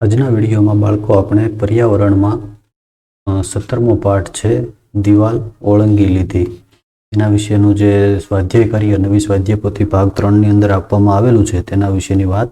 આજના વિડીયોમાં બાળકો, આપણે પર્યાવરણમાં સત્તરમો પાઠ છે, દિવાલ ઓળંગી લીધી. એના વિશેનું જે સ્વાધ્યાય અને નવી સ્વાધ્યાય પોથી ભાગ ત્રણની અંદર આપવામાં આવેલું છે, તેના વિશેની વાત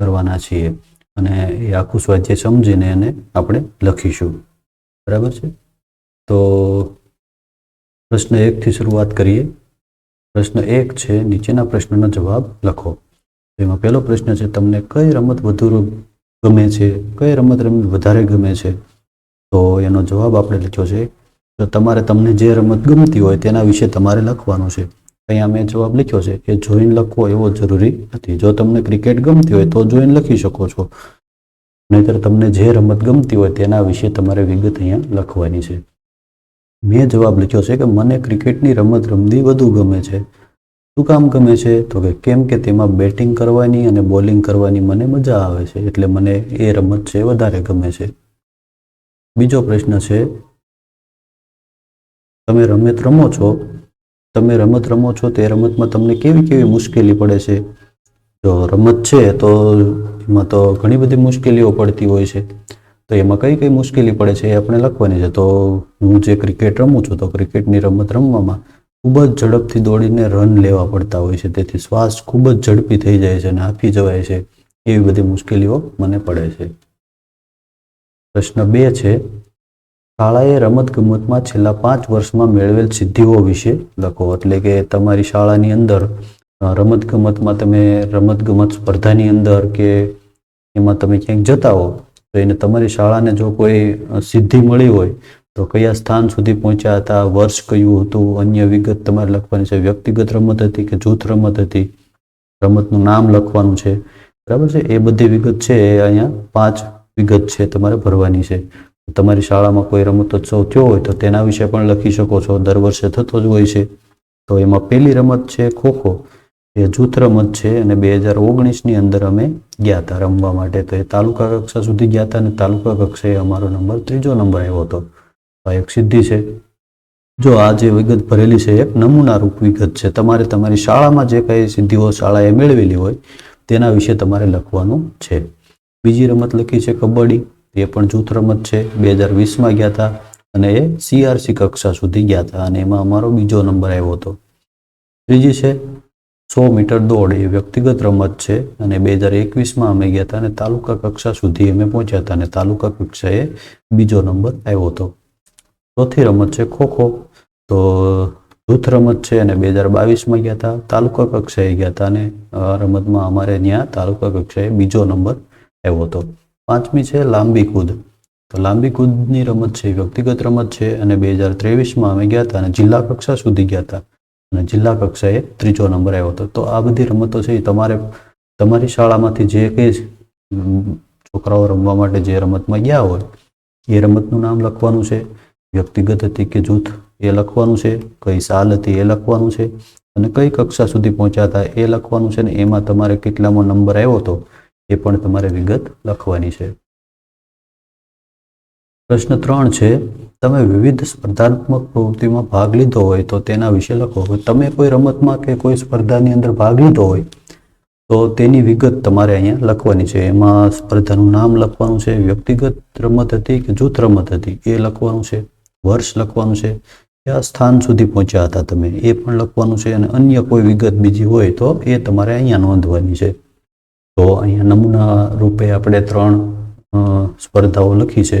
કરવાના છીએ. અને એ આખું સ્વાધ્યાય સમજીને એને આપણે લખીશું. બરાબર છે? તો પ્રશ્ન એકથી શરૂઆત કરીએ. પ્રશ્ન એક છે, નીચેના પ્રશ્નનો જવાબ લખો. એમાં પહેલો પ્રશ્ન છે, તમને કઈ રમત વધુ ગમે છે, કઈ રમત રમવી વધારે ગમે છે, તો એનો જવાબ આપણે લખ્યો છે તો તમારે તમને જે રમત ગમતી હોય તેના વિશે તમારે લખવાનું છે. અહીંયા મેં જવાબ લખ્યો છે કે જોઈને લખવો એવો જરૂરી નથી. જો તમને ક્રિકેટ ગમતી હોય તો જોઈને લખી શકો છો. નહીતર તમને જે રમત ગમતી હોય તેના વિશે તમારે વિગત અહીંયા લખવાની છે. મેં જવાબ લખ્યો છે કે મને ક્રિકેટની રમત રમવી વધુ ગમે છે. શું કામ ગમે છે? તો કે કેમ કે તેમાં બેટિંગ કરવાની અને બોલિંગ કરવાની મને મજા આવે છે, એટલે મને એ રમત છે વધારે ગમે છે. બીજો પ્રશ્ન છે, તમે રમત રમો છો? તમે રમત રમો છો તે રમતમાં તમને કેવી કેવી મુશ્કેલી પડે છે? જો રમત છે તો એમાં તો ઘણી બધી મુશ્કેલીઓ પડતી હોય છે. તો એમાં કઈ કઈ મુશ્કેલી પડે છે એ આપણે લખવાની છે. તો હું જે ક્રિકેટ રમું છું, તો ક્રિકેટની રમત રમવામાં ખૂબ જ ઝડપથી દોડીને રન લેવા પડતા હોય છે. તેથી શ્વાસ ખૂબ જ ઝડપી થઈ જાય છે અને હાંફી જવાય છે એવી બધી મુશ્કેલીઓ મને પડે છે. પ્રશ્ન બે છે, શાળાએ રમતગમતમાં છેલ્લા પાંચ વર્ષમાં મેળવેલ સિદ્ધિઓ વિશે લખો. એટલે કે તમારી શાળાની અંદર રમતગમતમાં તમે રમતગમત સ્પર્ધાની અંદર કે એમાં તમે ક્યાંક જતા હો, તો એને તમારી શાળાને જો કોઈ સિદ્ધિ મળી હોય તો કયા સ્થાન સુધી પહોંચ્યા હતા? વર્ષ કયું હતું? અન્ય વિગત તમારે લખવાની છે. વ્યક્તિગત રમત હતી કે જૂથ રમત હતી? રમતનું નામ લખવાનું છે. બરાબર છે? એ બધી વિગત છે. એ અહીંયા પાંચ વિગત છે તમારે ભરવાની છે. તમારી શાળામાં કોઈ રમતોત્સવ થયો હોય તો તેના વિશે પણ લખી શકો છો. દર વર્ષે થતો જ હોય છે. તો એમાં પહેલી રમત છે ખોખો એ જૂથ રમત છે અને બે હજાર ઓગણીસની અંદર અમે ગયા હતા રમવા માટે. તો એ તાલુકા કક્ષા સુધી ગયા હતા અને તાલુકા કક્ષાએ અમારો નંબર ત્રીજો નંબર આવ્યો હતો. આ એક સિદ્ધિ છે. જો આ જે વિગત ભરેલી છે, એક નમૂનારૂપ વિગત છે. તમારે તમારી શાળામાં જે કંઈ સિદ્ધિઓ શાળાએ મેળવેલી હોય, તેના વિશે તમારે લખવાનું છે. બીજી રમત લખી છે કબડ્ડી. એ પણ જૂથ રમત છે. બે હજાર વીસમાં ગયા હતા અને એ સીઆરસી કક્ષા સુધી ગયા હતા અને એમાં અમારો બીજો નંબર આવ્યો હતો. ત્રીજી છે, સો મીટર દોડ. એ વ્યક્તિગત રમત છે અને બે હજાર એકવીસમાં અમે ગયા હતા અને તાલુકા કક્ષા સુધી અમે પહોંચ્યા હતા અને તાલુકા કક્ષાએ બીજો નંબર આવ્યો હતો. ચોથી રમત છે ખો ખો. તો જૂથ રમત છે અને બે હજાર બાવીસમાં ગયા હતા તાલુકા કક્ષાએ ગયા હતા અને આ રમતમાં અમારે ત્યાં તાલુકા કક્ષાએ બીજો નંબર આવ્યો હતો. પાંચમી છે લાંબી કૂદ. તો લાંબી કૂદની રમત છે, વ્યક્તિગત રમત છે અને બે હજાર ત્રેવીસમાં અમે ગયા હતા અને જિલ્લા કક્ષા સુધી ગયા હતા અને જિલ્લા કક્ષાએ ત્રીજો નંબર આવ્યો હતો. તો આ બધી રમતો છે તમારે, તમારી શાળામાંથી જે કંઈ છોકરાઓ રમવા માટે જે રમતમાં ગયા હોય, એ રમતનું નામ લખવાનું છે. વ્યક્તિગત હતી કે જૂથ એ લખવાનું છે, કઈ સાલ હતી એ લખવાનું છે અને કઈ કક્ષા સુધી પહોંચ્યા હતા એ લખવાનું છે ને એમાં તમારે કેટલામો નંબર આવ્યો હતો એ પણ તમારે વિગત લખવાની છે. પ્રશ્ન ત્રણ છે, તમે વિવિધ સ્પર્ધાત્મક પ્રવૃત્તિમાં ભાગ લીધો હોય તો તેના વિશે લખો. તમે કોઈ રમતમાં કે કોઈ સ્પર્ધાની અંદર ભાગ લીધો હોય તો તેની વિગત તમારે અહીંયા લખવાની છે. એમાં સ્પર્ધાનું નામ લખવાનું છે, વ્યક્તિગત રમત હતી કે જૂથ રમત હતી એ લખવાનું છે. વર્ષ લખવાનું છે. કયા સ્થાન સુધી પહોંચ્યા હતા તમે. એ પણ લખવાનું છે અને અન્ય કોઈ વિગત બીજી હોય તો એ તમારે અહીંયા નોંધવાની છે. તો અહીંયા નમૂના રૂપે આપણે ત્રણ સ્પર્ધાઓ લખી છે.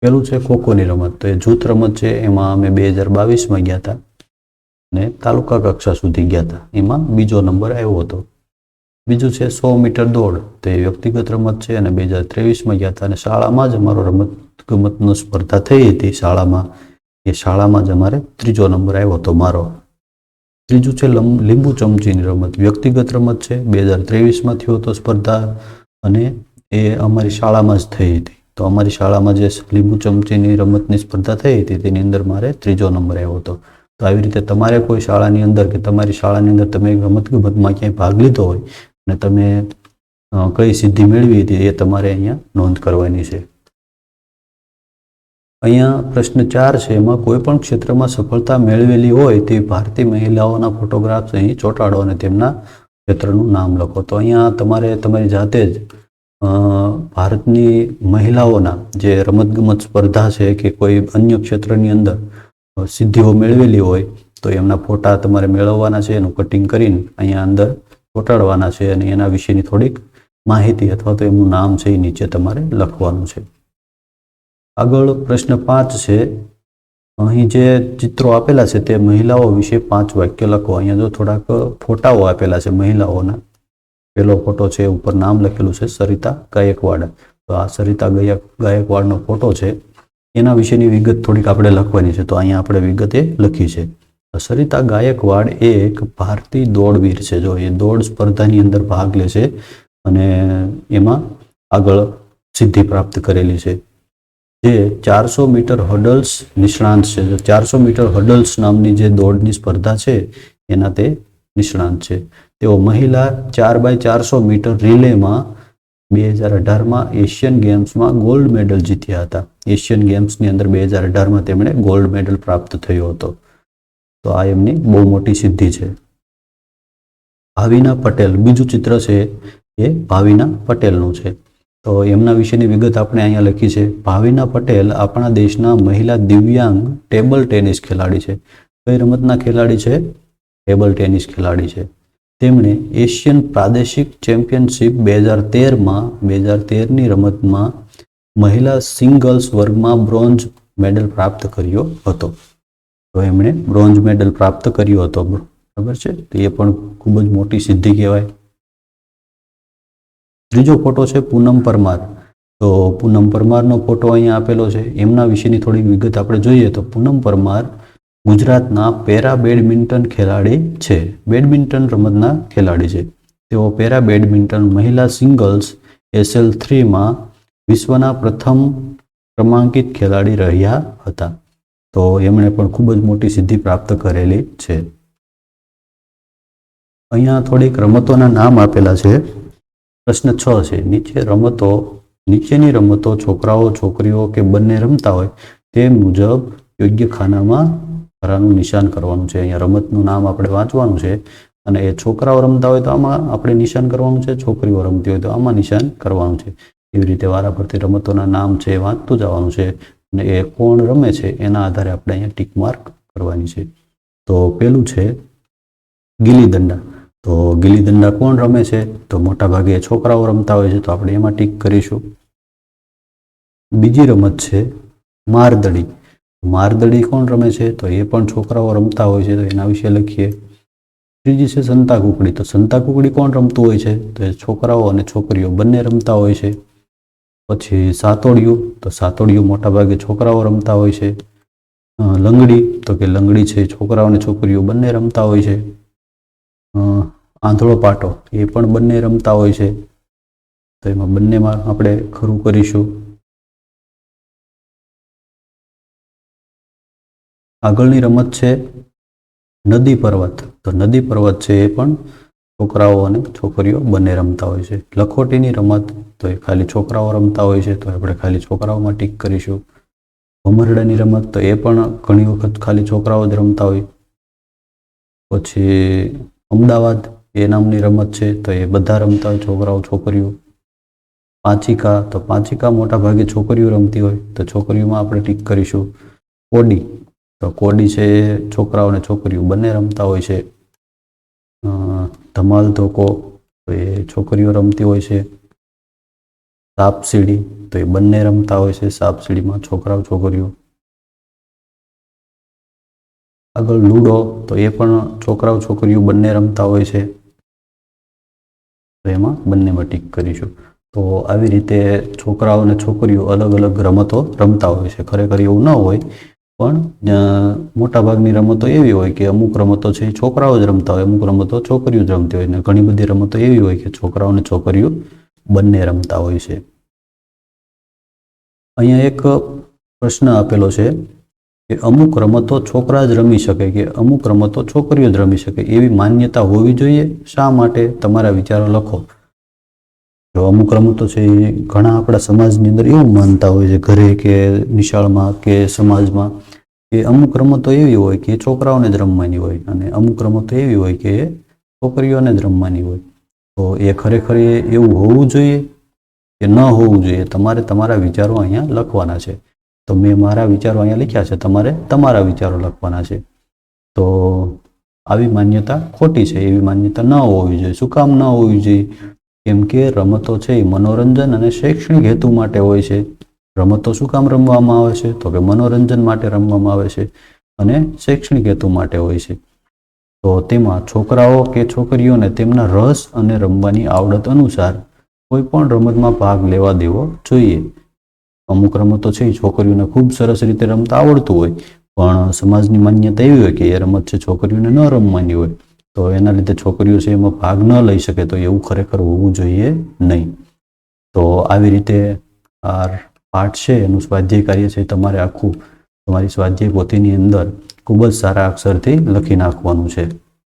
પેલું છે ખોખોની રમત. તો એ જૂથ રમત છે. એમાં અમે બે હજાર બાવીસમાં ગયા હતા. અને તાલુકા કક્ષા સુધી ગયા હતા. એમાં બીજો નંબર આવ્યો હતો. બીજું છે સો મીટર દોડ. તો એ વ્યક્તિગત રમત છે અને બે હજાર ત્રેવીસમાં ગયા હતા અને શાળામાં જ અમારો રમત ગમતનો સ્પર્ધા થઈ હતી. શાળામાં, એ શાળામાં જ અમારે ત્રીજો નંબર આવ્યો હતો મારો. ત્રીજું છે લીંબુ ચમચીની રમત. વ્યક્તિગત રમત છે. બે હજાર ત્રેવીસમાં થયો હતો સ્પર્ધા અને એ અમારી શાળામાં જ થઈ હતી. તો અમારી શાળામાં જે લીંબુ ચમચીની રમતની સ્પર્ધા થઈ હતી, તેની અંદર મારે ત્રીજો નંબર આવ્યો હતો. તો આવી રીતે તમારે કોઈ શાળાની અંદર કે તમારી શાળાની અંદર તમે રમતગમતમાં ક્યાંય ભાગ લીધો હોય અને તમે કઈ સિદ્ધિ મેળવી હતી એ તમારે અહીંયા નોંધ કરવાની છે. અહીંયા પ્રશ્ન ચાર છે, એમાં કોઈ પણ ક્ષેત્રમાં સફળતા મેળવેલી હોય તે ભારતીય મહિલાઓના ફોટોગ્રાફ્સ અહીં ચોંટાડો અને તેમના ક્ષેત્રનું નામ લખો. તો અહીંયા તમારે, તમારી જાતે જ ભારતની મહિલાઓના જે રમતગમત સ્પર્ધા છે કે કોઈ અન્ય ક્ષેત્રની અંદર સિદ્ધિઓ મેળવેલી હોય તો એમના ફોટા તમારે મેળવવાના છે. એનું કટિંગ કરીને અહીંયા અંદર ચોંટાડવાના છે અને એના વિશેની થોડીક માહિતી અથવા તો એમનું નામ છે એ નીચે તમારે લખવાનું છે. આગળ પ્રશ્ન પાંચ છે. અહીં જે ચિત્રો આપેલા છે તે મહિલાઓ વિશે પાંચ વાક્ય લખો. અહીંયા જો થોડાક ફોટાઓ આપેલા છે મહિલાઓના. પેલો ફોટો છે, ઉપર નામ લખેલું છે, સરિતા ગાયકવાડ. તો આ સરિતા ગાયક, ગાયકવાડનો ફોટો છે. એના વિશેની વિગત થોડીક આપણે લખવાની છે. તો અહીંયા આપણે વિગતે લખી છે. સરિતા ગાયકવાડ એ એક ભારતીય દોડવીર છે. જો એ દોડ સ્પર્ધાની અંદર ભાગ લે છે અને એમાં આગળ સિદ્ધિ પ્રાપ્ત કરેલી છે. જે ચારસો મીટર હર્ડલ્સ નિષ્ણાંત છે. ચારસો મીટર હર્ડલ્સ નામની જે દોડની સ્પર્ધા છે, એના તે નિષ્ણાંત છે. તેઓ મહિલા ચાર બાય ચારસો મીટર રિલેમાં બે હજાર અઢારમાં એશિયન ગેમ્સમાં ગોલ્ડ મેડલ જીત્યા હતા. એશિયન ગેમ્સની અંદર બે હજાર અઢારમાં તેમણે ગોલ્ડ મેડલ પ્રાપ્ત થયો હતો. તો આ એમની બહુ મોટી સિદ્ધિ છે. ભાવિના પટેલ, બીજું ચિત્ર છે એ ભાવિના પટેલનું છે. તો એમના વિશેની વિગત આપણે અહીંયા લખી છે. ભાવિના પટેલ આપણા દેશના મહિલા દિવ્યાંગ ટેબલ ટેનિસ ખેલાડી છે. કઈ રમતના ખેલાડી છે? ટેબલ ટેનિસ ખેલાડી છે. તેમણે એશિયન પ્રાદેશિક ચેમ્પિયનશિપ બે હજાર તેરમાં બે હજાર તેરની રમતમાં મહિલા સિંગલ્સ વર્ગમાં બ્રોન્ઝ મેડલ પ્રાપ્ત કર્યો હતો. તો એમણે બ્રોન્ઝ મેડલ પ્રાપ્ત કર્યો હતો બરાબર છે? તો એ પણ ખૂબ જ મોટી સિદ્ધિ કહેવાય. ત્રીજો ફોટો છે પૂનમ પરમાર. તો પૂનમ પરમારનો ફોટો અહીંયા આપેલો છે. એમના વિશેની થોડી વિગત આપણે જોઈએ તો પૂનમ પરમાર ગુજરાતના પેરા બેડમિન્ટન ખેલાડી છે. બેડમિન્ટન રમતના ખેલાડી છે. તેઓ પેરા બેડમિન્ટન મહિલા સિંગલ્સ એસએલ થ્રીમાં વિશ્વના પ્રથમ ક્રમાંકિત ખેલાડી રહ્યા હતા. તો એમણે પણ ખૂબ જ મોટી સિદ્ધિ પ્રાપ્ત કરેલી છે. અહીંયા થોડીક રમતોના નામ આપેલા છે. પ્રશ્ન છ છે, નીચે રમતો, નીચેની રમતો છોકરાઓ, છોકરીઓ કે બંને રમતા હોય તે મુજબ યોગ્ય ખાનામાં ખરાનું નિશાન કરવાનું છે. અહીંયા રમતનું નામ આપણે વાંચવાનું છે અને એ છોકરાઓ રમતા હોય તો આમાં આપણે નિશાન કરવાનું છે, છોકરીઓ રમતી હોય તો આમાં નિશાન કરવાનું છે. એવી રીતે વારાફરતી રમતોના નામ છે, વાંચતું જવાનું છે. અને એ કોણ રમે છે એના આધારે આપણે અહીંયા ટીક માર્ક કરવાની છે. તો પેલું છે ગીલી દંડા. તો ગીલી દંડા કોણ રમે છે? તો મોટાભાગે છોકરાઓ રમતા હોય છે, તો આપણે એમાં ટીક કરીશું. બીજી રમત છે મારદડી. મારદડી કોણ રમે છે? તો એ પણ છોકરાઓ રમતા હોય છે, તો એના વિશે લખીએ. ત્રીજી છે સંતા કુકડી તો સંતા કુકડી કોણ રમતું હોય છે? તો એ છોકરાઓ અને છોકરીઓ બંને રમતા હોય છે. પછી સાતોડિયું, તો સાતોડિયું મોટાભાગે છોકરાઓ રમતા હોય છે. લંગડી, તો કે લંગડી છે, છોકરાઓ અને છોકરીઓ બંને રમતા હોય છે. આંધળો પાટો, એ પણ બંને રમતા હોય છે. તો એમાં બંનેમાં આપણે ખરું કરીશું. આગળની રમત છે નદી પર્વત, તો નદી પર્વત છે એ પણ છોકરાઓ અને છોકરીઓ બંને રમતા હોય છે. લખોટીની રમત તો એ ખાલી છોકરાઓ રમતા હોય છે, તો આપણે ખાલી છોકરાઓમાં ટીક કરીશું. ભમરડાની રમત તો એ પણ ઘણી વખત ખાલી છોકરાઓ જ રમતા હોય. પછી અમદાવાદ એ નામની રમત છે, તો એ બધા રમતા હોય છોકરાઓ, છોકરીઓ. પાંચિકા, તો પાંચિકા મોટા ભાગે છોકરીઓ રમતી હોય, તો છોકરીઓમાં આપણે ટીક કરીશું. કોડી, તો કોડી છે છોકરાઓ અને છોકરીઓ બંને રમતા હોય છે. ધમાલ ધોકો, તો એ છોકરીઓ રમતી હોય છે. સાપ સીડી, તો એ બંને રમતા હોય છે સાપ સીડીમાં છોકરાઓ, છોકરીઓ. આગળ લૂડો, તો એ પણ છોકરાઓ, છોકરીઓ બંને રમતા હોય છે. તો એમાં બંનેમાં ટીક કરીશું. તો આવી રીતે છોકરાઓ અને છોકરીઓ અલગ અલગ રમતો રમતા હોય છે. ખરેખર એવું ન હોય પણ મોટાભાગની રમતો એવી હોય કે અમુક રમતો છે છોકરાઓ જ રમતા હોય, અમુક રમતો છોકરીઓ જ રમતી હોય ને ઘણી બધી રમતો એવી હોય કે છોકરાઓ અને છોકરીઓ બંને રમતા હોય છે. અહીંયા એક પ્રશ્ન આપેલો છે કે અમુક રમતો છોકરા જ રમી શકે કે અમુક રમતો છોકરીઓ જ રમી શકે એવી માન્યતા હોવી જોઈએ? શા માટે? તમારા વિચારો લખો. જો અમુક રમતો છે એ ઘણા આપણા સમાજની અંદર એવું માનતા હોય છે, ઘરે કે નિશાળમાં કે સમાજમાં, કે અમુક રમતો એવી હોય કે છોકરાઓને જ રમવાની હોય અને અમુક રમતો એવી હોય કે છોકરીઓને જ રમવાની હોય. તો એ ખરેખર એવું હોવું જોઈએ કે ન હોવું જોઈએ? તમારે તમારા વિચારો અહીંયા લખવાના છે. તો મેં મારા વિચારો અહીંયા લખ્યા છે. તમારે તમારા વિચારો લખવાના છે. તો આવી માન્યતા ખોટી છે. એવી માન્યતા ન હોવી જોઈએ. શું કામ ન હોવી જોઈએ? કેમ કે રમતો છે એ મનોરંજન અને શૈક્ષણિક હેતુ માટે હોય છે. રમતો શું કામ રમવામાં આવે છે? તો કે મનોરંજન માટે રમવામાં આવે છે અને શૈક્ષણિક હેતુ માટે હોય છે. તો તેમાં છોકરાઓ કે છોકરીઓને તેમના રસ અને રમવાની આવડત અનુસાર કોઈ પણ રમતમાં ભાગ લેવા દેવો જોઈએ. અમુક રમતો છે છોકરીઓને ખૂબ સરસ રીતે રમતા આવડતું હોય. પણ સમાજની માન્યતા એવી હોય કે એ રમત છે છોકરીઓને ન રમવાની હોય. તો એના લીધે છોકરીઓ છે એમાં ભાગ ન લઈ શકે તો એવું ખરેખર હોવું જોઈએ નહીં. તો આવી રીતે આ પાઠ છે, એનું સ્વાધ્યાય કાર્ય છે, તમારે આખું તમારી સ્વાધ્યાય પોતીની અંદર ખૂબ જ સારા અક્ષરથી લખી નાખવાનું છે.